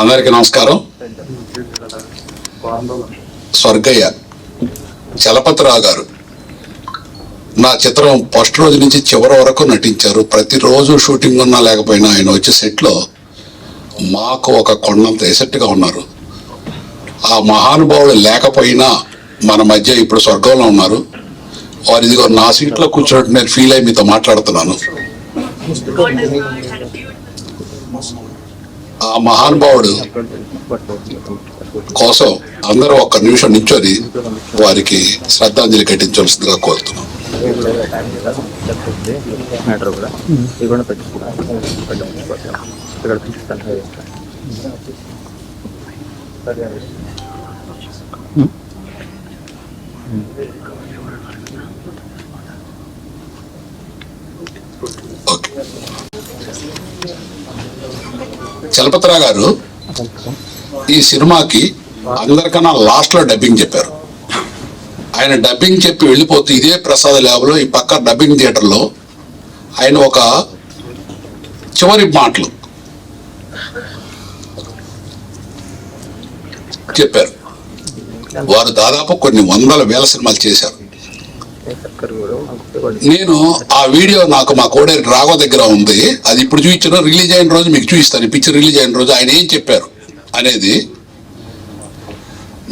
అందరికీ నమస్కారం. స్వర్గయ్య చలపతిరావు గారు నా చిత్రం ఫస్ట్ రోజు నుంచి చివరి వరకు నటించారు. ప్రతిరోజు షూటింగ్ ఉన్నా లేకపోయినా ఆయన వచ్చే సెట్లో మాకు ఒక కొండంత ఎసెట్గా ఉన్నారు. ఆ మహానుభావుడు లేకపోయినా మన మధ్య ఇప్పుడు స్వర్గంలో ఉన్నారు. వారు ఇదిగో నా సీట్లో కూర్చున్నట్టు నేను ఫీల్ అయ్యి మీతో మాట్లాడుతున్నాను. ఆ మహానుభావుడు కోసం అందరూ ఒక్క నిమిషం నిల్చొని వారికి శ్రద్ధాంజలి ఘటించవలసిందిగా కోరుతున్నాం. ఓకే కూడా ఇది కూడా పెట్టుకుంటాం ఇక్కడ తీసుకుంటాను సరే ఓకే చలపతిరా గారు ఈ సినిమాకి అందరికన్నా లాస్ట్లో డబ్బింగ్ చెప్పారు. ఆయన డబ్బింగ్ చెప్పి వెళ్ళిపోతే ఇదే ప్రసాద్ ల్యాబ్లో ఈ పక్క డబ్బింగ్ థియేటర్లో ఆయన ఒక చివరి మాటలు చెప్పారు. వారు దాదాపు కొన్ని వందల వేల సినిమాలు చేశారు. నేను ఆ వీడియో నాకు మా కోడేరు రాఘవ దగ్గర ఉంది. అది ఇప్పుడు చూపించిన రిలీజ్ అయిన రోజు మీకు చూపిస్తాను. ఈ పిక్చర్ రిలీజ్ అయిన రోజు ఆయన ఏం చెప్పారు అనేది.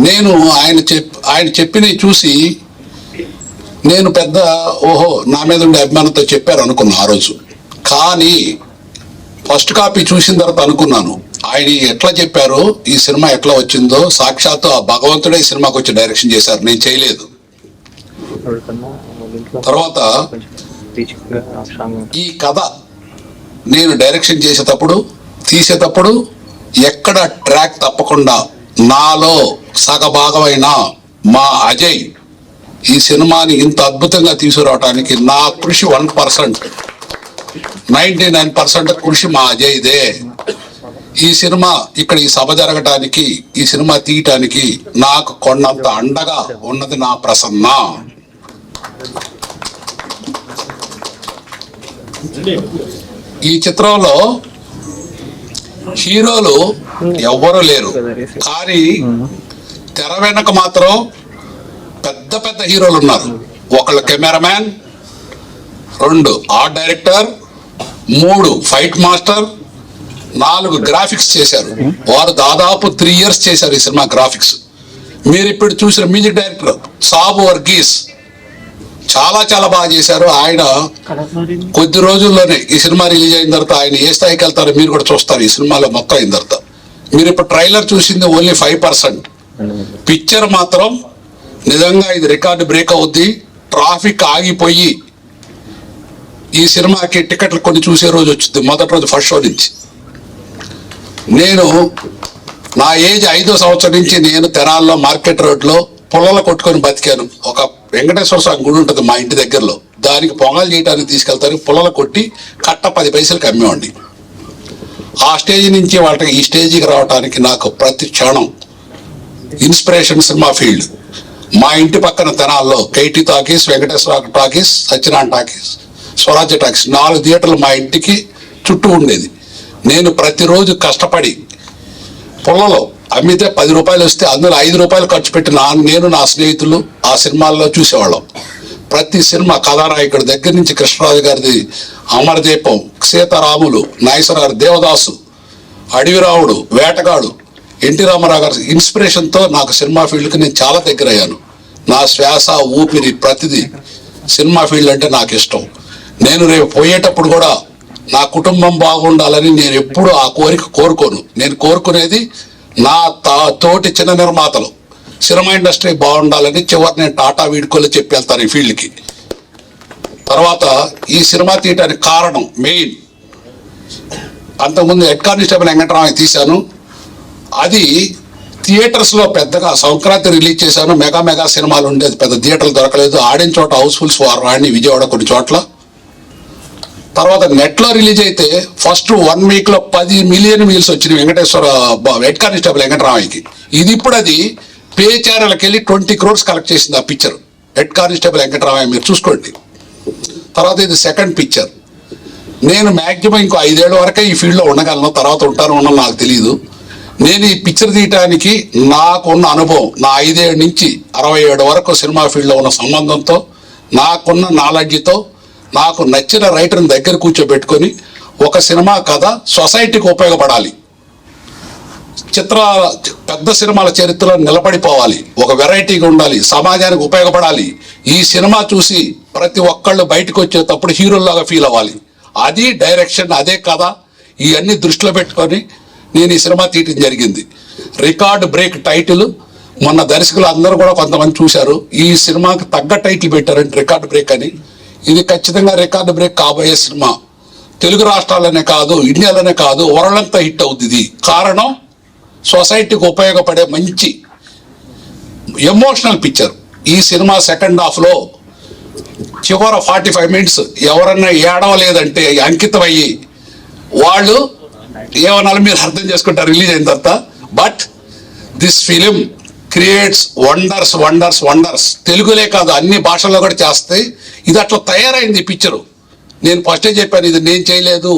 నేను ఆయన చెప్ ఆయన చెప్పినవి చూసి నేను పెద్ద ఓహో నా మీద ఉండే అభిమానంతో చెప్పారు అనుకున్నా ఆ రోజు. కానీ ఫస్ట్ కాపీ చూసిన తర్వాత అనుకున్నాను. ఆయన ఎట్లా చెప్పారో ఈ సినిమా ఎట్లా వచ్చిందో సాక్షాత్తు ఆ భగవంతుడే ఈ సినిమాకి వచ్చి డైరెక్షన్ చేశారు. నేను చేయలేదు. తర్వాత ఈ కథ నేను డైరెక్షన్ చేసేటప్పుడు తీసేటప్పుడు ఎక్కడ ట్రాక్ తప్పకుండా నాలో సగభాగమైన మా అజయ్ ఈ సినిమాని ఇంత అద్భుతంగా తీసుకురావడానికి నా కృషి one percent. Ninety nine percent కృషి మా అజయ్దే. ఈ సినిమా ఇక్కడ ఈ సభ జరగటానికి ఈ సినిమా తీయటానికి నాకు కొండంత అండగా ఉన్నది నా ప్రసన్న. ఈ చిత్రంలో హీరోలు ఎవ్వరూ లేరు. కానీ తెర వెనక మాత్రం పెద్ద పెద్ద హీరోలు ఉన్నారు. ఒకళ్ళు కెమెరామ్యాన్ రెండు ఆర్ట్ డైరెక్టర్ మూడు ఫైట్ మాస్టర్ నాలుగు గ్రాఫిక్స్ చేశారు. వారు దాదాపు త్రీ ఇయర్స్ చేశారు ఈ సినిమా గ్రాఫిక్స్. మీరు ఇప్పుడు చూసిన మ్యూజిక్ డైరెక్టర్ సాబు వర్గీస్ చాలా చాలా బాగా చేశారు. ఆయన కొద్ది రోజుల్లోనే ఈ సినిమా రిలీజ్ అయిన తర్వాత ఆయన ఏ స్థాయికి వెళ్తారో మీరు కూడా చూస్తారు. ఈ సినిమాలో మొత్తం అయిన తర్వాత. మీరు ఇప్పుడు ట్రైలర్ చూసింది ఓన్లీ ఫైవ్ పర్సెంట్. పిక్చర్ మాత్రం నిజంగా ఇది రికార్డు బ్రేక్ అవుద్ది. ట్రాఫిక్ ఆగిపోయి ఈ సినిమాకి టికెట్లు కొన్ని చూసే రోజు వచ్చింది. మొదటి రోజు ఫస్ట్ షో నుంచి. నేను నా ఏజ్ ఐదో సంవత్సరం నుంచి నేను తెనాల్లో మార్కెట్ రోడ్లో పొలాలు కొట్టుకొని బతికాను. ఒక వెంకటేశ్వర స్వామి గుడి ఉంటుంది మా ఇంటి దగ్గరలో. దానికి పొంగలు చేయడానికి తీసుకెళ్తాను పుల్లలు కొట్టి కట్ట పది పైసలు అమ్మేవాడిని. ఆ స్టేజ్ నుంచి వాళ్ళకి ఈ స్టేజ్కి రావడానికి నాకు ప్రతి క్షణం ఇన్స్పిరేషన్ సినిమా ఫీల్డ్. మా ఇంటి పక్కన తెనాల్లో KT talkies Venkateswara talkies Satyanarayana talkies Swarajya talkies నాలుగు థియేటర్లు మా ఇంటికి చుట్టూ ఉండేది. నేను ప్రతిరోజు కష్టపడి పుల్లలో అమ్మితే పది రూపాయలు వస్తే అందులో ఐదు రూపాయలు ఖర్చు పెట్టి నా నేను నా స్నేహితులు ఆ సినిమాల్లో చూసేవాళ్ళం. ప్రతి సినిమా కథానాయకుడి దగ్గర నుంచి కృష్ణరాజు గారిది అమరదీపం సీతారాములు నాయసరారు దేవదాసు అడవిరావుడు వేటగాడు ఎన్టీ రామారావు గారి ఇన్స్పిరేషన్తో నాకు సినిమా ఫీల్డ్కి నేను చాలా దగ్గర అయ్యాను నా శ్వాస ఊపిరి ప్రతిదీ సినిమా ఫీల్డ్ అంటే నాకు ఇష్టం. నేను రేపు పోయేటప్పుడు కూడా నా కుటుంబం బాగుండాలని నేను ఎప్పుడు ఆ కోరిక కోరుకోను. నేను కోరుకునేది నా తా తోటి చిన్న నిర్మాతలు. సినిమా ఇండస్ట్రీ బాగుండాలని చివరి నేను టాటా వీడుకోలు చెప్పి వెళ్తాను ఈ ఫీల్డ్కి. తర్వాత ఈ సినిమా తీయటానికి కారణం మెయిన్. అంతకుముందు హెడ్ కానిస్టేబుల్ వెంకటరామయ్య తీశాను. అది థియేటర్స్లో పెద్దగా సంక్రాంతి రిలీజ్ చేశాను. మెగా మెగా సినిమాలు ఉండేది పెద్ద థియేటర్లు దొరకలేదు. ఆడిన చోట హౌస్ఫుల్స్ వారు రాణి విజయవాడ కొన్ని చోట్ల. తర్వాత నెట్లో రిలీజ్ అయితే ఫస్ట్ వన్ వీక్లో పది మిలియన్ మీల్స్ వచ్చినాయి వెంకటేశ్వర హెడ్ కానిస్టేబుల్ వెంకటరామయ్యకి. ఇది ఇప్పుడు అది పే ఛానల్కి వెళ్ళి ట్వంటీ క్రోర్స్ కలెక్ట్ చేసింది ఆ పిక్చర్ హెడ్ కానిస్టేబుల్ వెంకటరామయ్య మీరు చూసుకోండి. తర్వాత ఇది సెకండ్ పిక్చర్ నేను మ్యాక్సిమం ఇంకో ఐదేళ్ళ వరకే ఈ ఫీల్డ్లో ఉండగలను తర్వాత ఉంటాను ఉండను నాకు తెలియదు నేను ఈ పిక్చర్ తీయటానికి నాకున్న అనుభవం నా ఐదేళ్ళ నుంచి అరవై ఏడు వరకు సినిమా ఫీల్డ్లో ఉన్న సంబంధంతో నాకున్న నాలెడ్జ్తో నాకు నచ్చిన రైటర్ని దగ్గర కూర్చోబెట్టుకొని ఒక సినిమా కథ సొసైటీకి ఉపయోగపడాలి. చిత్ర పెద్ద సినిమాల చరిత్రలో నిలబడిపోవాలి. ఒక వెరైటీగా ఉండాలి. సమాజానికి ఉపయోగపడాలి. ఈ సినిమా చూసి ప్రతి ఒక్కళ్ళు బయటకు వచ్చేటప్పుడు హీరోలాగా ఫీల్ అవ్వాలి. అది డైరెక్షన్ అదే కథ. ఇవన్నీ దృష్టిలో పెట్టుకొని నేను ఈ సినిమా తీయటం జరిగింది. Record break title. మొన్న దర్శకులు అందరూ కూడా కొంతమంది చూశారు. ఈ సినిమాకి తగ్గ టైటిల్ పెట్టారంటే రికార్డ్ బ్రేక్ అని. ఇది ఖచ్చితంగా రికార్డ్ బ్రేక్ కాబోయే సినిమా. తెలుగు రాష్ట్రాలనే కాదు ఇండియాలోనే కాదు వరల్డ్ అంతా హిట్ అవుతుంది ఇది. కారణం సొసైటీకి ఉపయోగపడే మంచి ఎమోషనల్ పిక్చర్. ఈ సినిమా సెకండ్ హాఫ్లో చివర ఫార్టీ ఫైవ్ మినిట్స్ ఎవరన్నా ఏడవలేదంటే అంకితం అయ్యి వాళ్ళు ఏమన్నా మీరు అర్థం చేసుకుంటారు రిలీజ్ అయిన తర్వాత. But this film creates wonders wonders wonders. తెలుగులే కాదు అన్ని భాషల్లో కూడా చేస్తాయి. ఇది అట్లా తయారైంది ఈ పిక్చరు. నేను ఫస్టే చెప్పాను ఇది నేను చేయలేదు.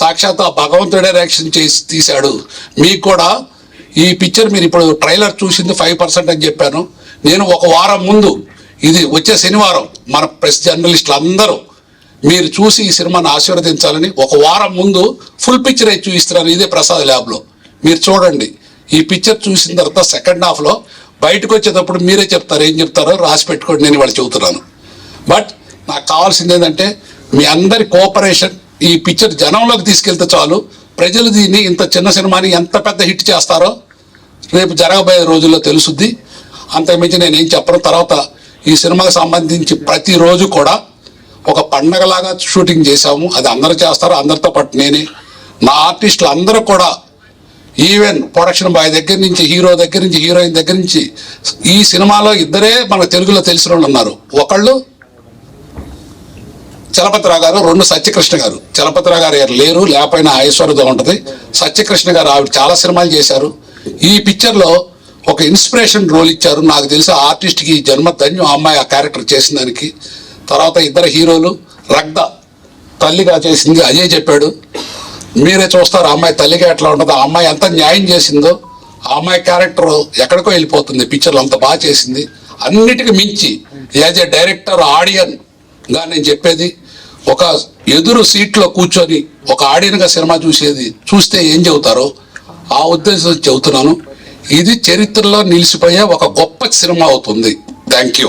సాక్షాత్ ఆ భగవంతుడే రియాక్షన్ చేసి తీశాడు. మీకు కూడా ఈ పిక్చర్ మీరు ఇప్పుడు ట్రైలర్ చూసింది ఫైవ్ పర్సెంట్ అని చెప్పాను. నేను ఒక వారం ముందు ఇది వచ్చే శనివారం మన ప్రెస్ జర్నలిస్టులు అందరూ మీరు చూసి ఈ సినిమాను ఆశీర్వదించాలని ఒక వారం ముందు ఫుల్ పిక్చర్ అయితే చూపిస్తున్నాను ఇదే ప్రసాద్ ల్యాబ్లో మీరు చూడండి. ఈ పిక్చర్ చూసిన తర్వాత సెకండ్ హాఫ్లో బయటకు వచ్చేటప్పుడు మీరే చెప్తారు ఏం చెప్తారో రాసి పెట్టుకోండి నేను వాళ్ళు చెబుతున్నాను. బట్ కావాల్సింది ఏంటంటే మీ అందరి కోఆపరేషన్ ఈ పిక్చర్ జనంలోకి తీసుకెళ్తే చాలు. ప్రజలు దీన్ని ఇంత చిన్న సినిమాని ఎంత పెద్ద హిట్ చేస్తారో రేపు జరగబోయే రోజుల్లో తెలుసుద్ది. అంతకుమించి నేను ఏం చెప్పను. తర్వాత ఈ సినిమాకి సంబంధించి ప్రతిరోజు కూడా ఒక పండగలాగా షూటింగ్ చేశాము. అది అందరూ చేస్తారు. అందరితో పాటు నేనే. నా ఆర్టిస్టులు అందరూ కూడా ఈవెన్ ప్రొడక్షన్ బాయ్ దగ్గర నుంచి హీరో దగ్గర నుంచి హీరోయిన్ దగ్గర నుంచి ఈ సినిమాలో ఇద్దరే మన తెలుగులో తెలిసిన వాళ్ళు ఉన్నారు. ఒకళ్ళు చలపతిరావు గారు రెండు సత్యకృష్ణ గారు. చలపతిరావు గారు లేరు లేకపోయినా ఐశ్వర్యతో ఉంటుంది. సత్యకృష్ణ గారు ఆవిడ చాలా సినిమాలు చేశారు. ఈ పిక్చర్లో ఒక ఇన్స్పిరేషన్ రోల్ ఇచ్చారు. నాకు తెలిసి ఆర్టిస్ట్కి జన్మధన్యం జన్మ ఆ అమ్మాయి ఆ క్యారెక్టర్ చేసిన దానికి. తర్వాత ఇద్దరు హీరోలు రగ్ద తల్లిగా చేసింది అజయ్ చెప్పాడు. మీరే చూస్తారు అమ్మాయి తల్లిగా ఎట్లా ఉంటుందో ఆ అమ్మాయి ఎంత న్యాయం చేసిందో ఆ అమ్మాయి క్యారెక్టర్ ఎక్కడికో వెళ్ళిపోతుంది. పిక్చర్లు అంత బాగా చేసింది. అన్నిటికీ మించి యాజ్ ఏ డైరెక్టర్ ఆడియన్గా నేను చెప్పేది ఒక ఎదురు సీట్లో కూర్చొని ఒక ఆడియన్గా సినిమా చూసేది చూస్తే ఏం చెబుతారో ఆ ఉద్దేశం చెబుతున్నాను. ఇది చరిత్రలో నిలిచిపోయే ఒక గొప్ప సినిమా అవుతుంది. Thank you.